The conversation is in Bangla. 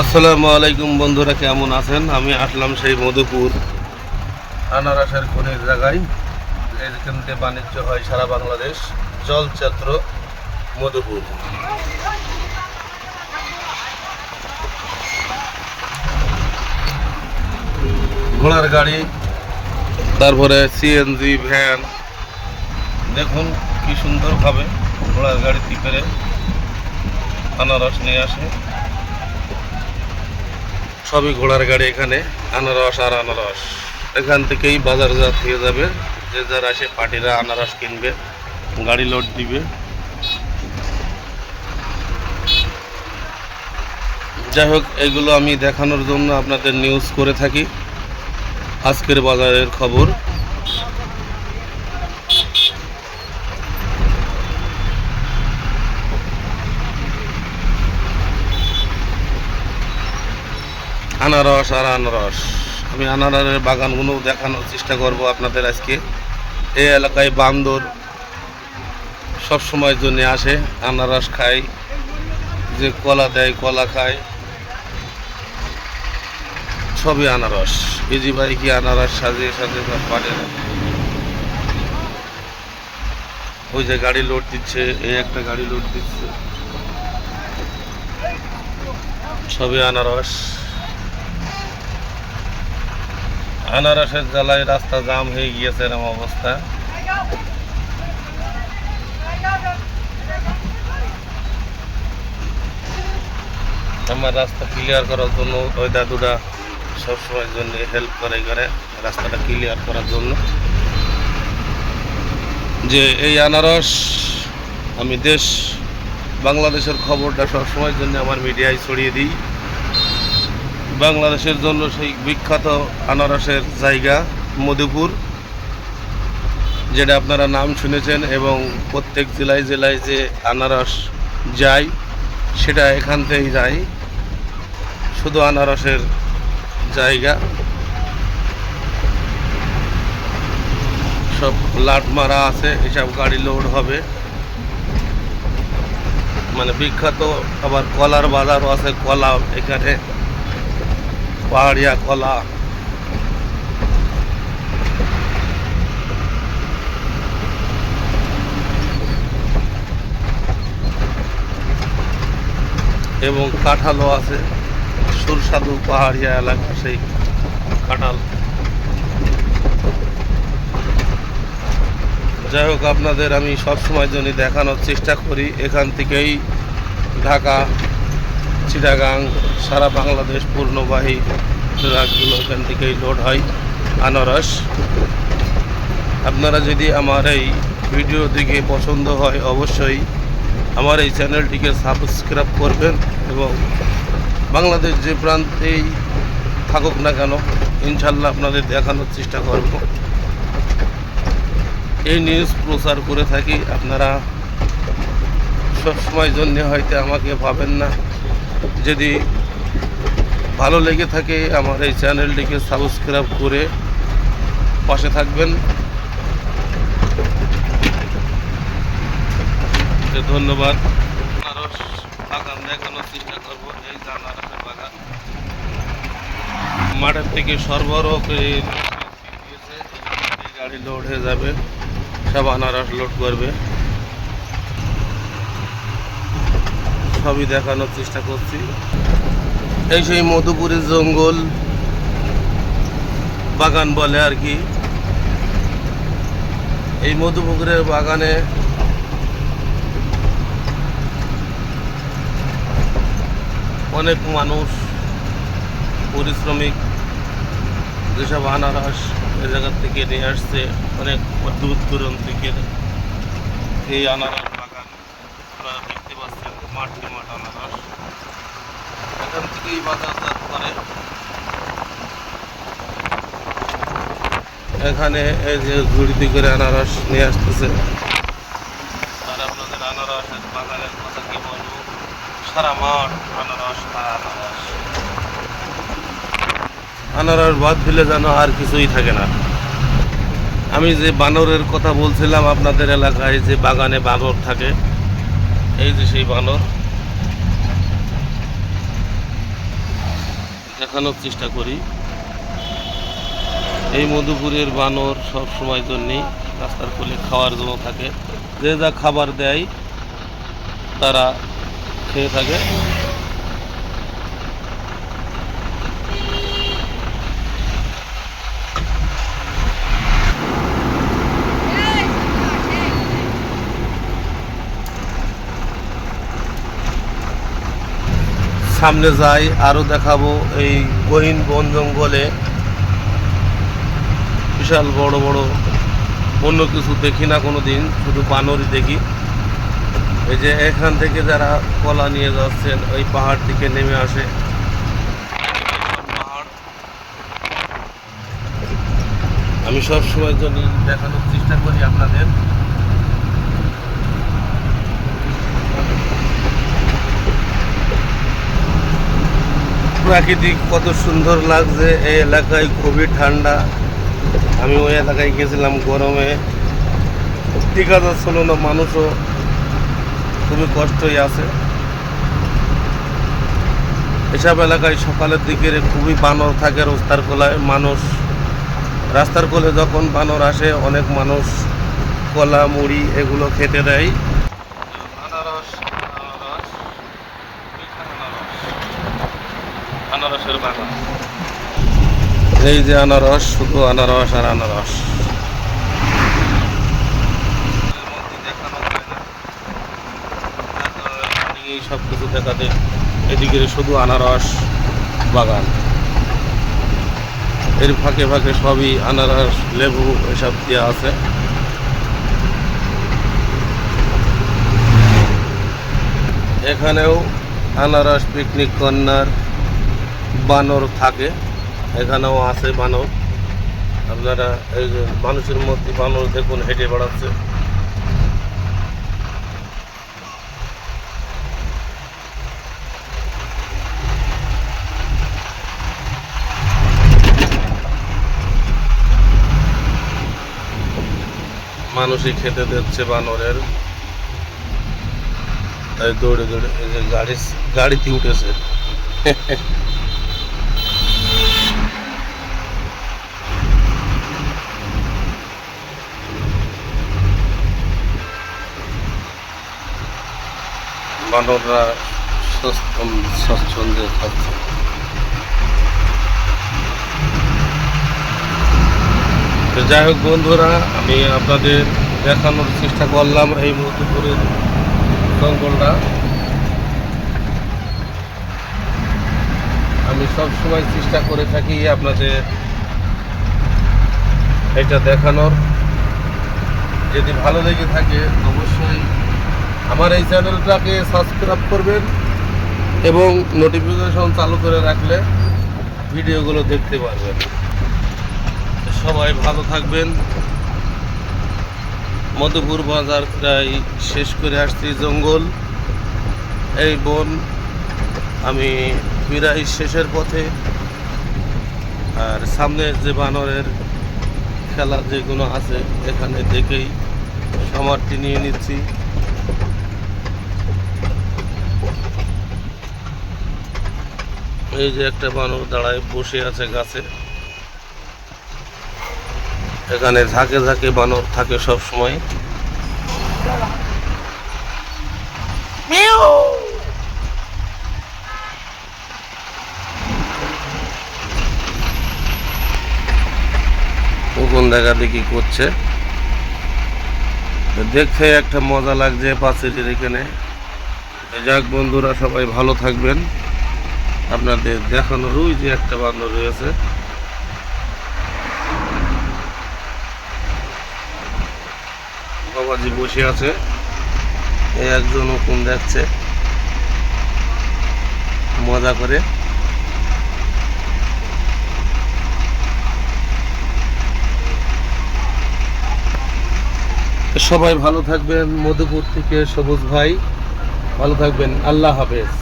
আসসালামু আলাইকুম বন্ধুরা, কেমন আছেন? আমি আসলাম সেই মধুপুর আনারসের খনির জায়গায়। যেখান থেকে বাণিজ্য হয় সারা বাংলাদেশ, জলচত্র মধুপুর। ঘোড়ার গাড়ি, তারপরে সিএনজি ভ্যান দেখুন কি সুন্দরভাবে ঘোড়ার গাড়িতে করে আনারস নিয়ে আসে। সবই ঘোড়ার গাড়ি এখানে, আনারস আর আনারস। এখান থেকেই বাজারজাত হয়ে যাবে, যে যার আসে পার্টিরা আনারস কিনবে, গাড়ি লোড দিবে। যাই হোক, এগুলো আমি দেখানোর জন্য আপনাদের নিউজ করে থাকি। আজকের বাজারের খবর। আনারস আর আনারস। আমি আনারসের বাগানগুলো দেখানোর চেষ্টা করব আপনাদের আজকে। এই এলাকায় বান্দর সব সময় জন্য আসে, আনারস খায়, যে কলা দেয় কলা খায়। সবই আনারস। ইজি ভাই কি আনারস সাজিয়ে সাজিয়ে সব পারে না ওই যে গাড়ি লোড দিচ্ছে, এই একটা গাড়ি লোড দিচ্ছে। সবই আনারস। আনারসের জ্বালায় রাস্তা জাম হয়ে গিয়েছে এরকম অবস্থা। আমার রাস্তা ক্লিয়ার করার জন্য, ওই দাদুরা সবসময়ের জন্য হেল্প করে করে রাস্তাটা ক্লিয়ার করার জন্য। যে এই আনারস, আমি দেশ, বাংলাদেশের খবরটা সবসময়ের জন্য আমার মিডিয়ায় ছড়িয়ে দিই। বাংলাদেশের জন্য সেই বিখ্যাত আনারসের জায়গা, মধুপুর, যেটা আপনারা নাম শুনেছেন এবং প্রত্যেক জেলায় জেলায় যে আনারস যায়, সেটা এখান থেকেই যায়। শুধু আনারসের জায়গা। সব লাট মারা আছে, এসব গাড়ি লোড হবে। মানে বিখ্যাত আবার কলার বাজারও আছে কলা এখানে। পাহাড়িয়া কলা। এবং কাঁঠালও আছে সুরসাদু পাহাড়িয়া এলাকা সেই কাঁঠাল। যাই হোক, আপনাদের আমি সবসময় জন্য দেখানোর চেষ্টা করি। এখান থেকেই ঢাকা চিটাগাং, সারা বাংলাদেশ পূর্ণবাহী ট্রাকগুলো এখান থেকেই লোড হয়, আনারস। আপনারা যদি আমার এই ভিডিও দিকে পছন্দ হয়, অবশ্যই আমার এই চ্যানেলটিকে সাবস্ক্রাইব করবেন এবং বাংলাদেশ যে প্রান্তেই থাকুক না কেন, ইনশাল্লাহ আপনাদের দেখানোর চেষ্টা করব। এই নিউজ প্রচার করে থাকি, আপনারা সবসময় জন্য হয়তো আমাকে পাবেন না। যদি ভালো লেগে থাকে আমার এই চ্যানেলটিকে সাবস্ক্রাইব করে পাশে থাকবেন। ধন্যবাদ। আনারস বাগান দেখানোর চেষ্টা করব, এই আনারসের বাগান। মাঠের থেকে সরবরাহ করে গাড়ি লোড হয়ে যাবে, সব আনারস লোড করবে। সবই দেখানোর চেষ্টা করছি। এই সেই মধুপুরের জঙ্গল, বাগান বলে আর কি। এই মধুপুকুরের বাগানে অনেক মানুষ, পরিশ্রমিক, যেসব আনারস এ জায়গার থেকে নিয়ে আসছে, অনেক দূর দূরান্ত থেকে এই আনারস বাগান মাঠে মাঠ আনারস এখান থেকেই বাজারজাত করে এখানে এই যে ঝুড়িতে করে আনারস নিয়ে আসতেছে। আর আপনাদের আনারসের বাগানের কথা কি বলব? সারা মাঠ আনারস আর আনারস আনারস বাদ দিলে যেন আর কিছুই থাকে না। আমি যে বানরের কথা বলছিলাম আপনাদের এলাকায় যে বাগানে বানর থাকে এই যে সেই বানর। দেখানোর চেষ্টা করি। এই মধুপুরের বানর সব সময় জন্যেই রাস্তার কোলে খাওয়ার জন্য থাকে। যে যা খাবার দেয়, তারা খেয়ে থাকে। সামনে যাই আরও দেখাবো এই গহীন বন জঙ্গলে। বিশাল বড় বড়, অন্য কিছু দেখি না কোনো দিন শুধু বানরই দেখি। এই যে এখান থেকে যারা কলা নিয়ে যাচ্ছেন, ওই পাহাড় দিকে নেমে আসে। আমি সব সময় জন্য দেখানোর চেষ্টা করি আপনাদের। প্রাকৃতিক কত সুন্দর লাগছে। এই এলাকায় খুবই ঠান্ডা। আমি ওই এলাকায় গেছিলাম গরমে। টিকা যাচ্ছিল না মানুষও খুবই কষ্টই আছে। এসব এলাকায় সকালের দিকে খুবই বানর থাকে রাস্তার কোলায়। মানুষ রাস্তার কোলে যখন বানর আসে, অনেক মানুষ কলা, মুড়ি এগুলো খেতে দেয় আনারস আনারস মিঠা আনারস আনারসের বাগান এই যে আনারস শুধু আনারস আর আনারস। সব কিছু দেখাতে এদিকে শুধু আনারস বাগান। এর ফাঁকে ফাঁকে সবই আনারস লেবু এসব দেওয়া আছে। এখানেও আনারস পিকনিক কর্নার। বানর থাকে, এখানেও আছে বানর। আপনারা এই যে মানুষের মধ্যে বানর দেখুন, হেঁটে বেড়াচ্ছে। মানুষই খেতে দিচ্ছে বানরের। তাই দৌড়ে দৌড়ে গাড়ি, গাড়িতে উঠেছে। বানররা স্বচ্ছ- স্বচ্ছন্দে খাচ্ছে তো যাই হোক বন্ধুরা, আমি আপনাদের দেখানোর চেষ্টা করলাম এই মধুপুরের জঙ্গলটা। আমি সব সময় চেষ্টা করে থাকি আপনাদের এটা দেখানোর। যদি ভালো লেগে থাকে, অবশ্যই আমার এই চ্যানেলটাকে সাবস্ক্রাইব করবেন এবং নোটিফিকেশন চালু করে রাখলে ভিডিওগুলো দেখতে পারবেন। সবাই ভালো থাকবেন। মধুপুর বাজার প্রায় শেষ করে আসছি জঙ্গল। এই বন, আমি প্রায় শেষের পথে। আর সামনে যে বানরের খেলা যেগুলো আছে, এখানে দেখেই সমাপ্তি নিয়ে নিচ্ছি। এই যে একটা বানর দাঁড়ায় বসে আছে গাছে। এখানে ঝাঁকে ঝাঁকে বানর থাকে সব সময় কোন দেখা দেখি করছে। দেখতে একটা মজা লাগছে পাশের এখানে। যাক বন্ধুরা, সবাই ভালো থাকবেন। আপনাদের দেখানোর ওই যে একটা বান্দর রয়েছে। বাবাজি বসে আছে। একজন কোন দেখছে। মজা করে। সবাই ভালো থাকবেন। মধুপুর থেকে সবুজ ভাই। ভালো থাকবেন। আল্লাহ হাফেজ।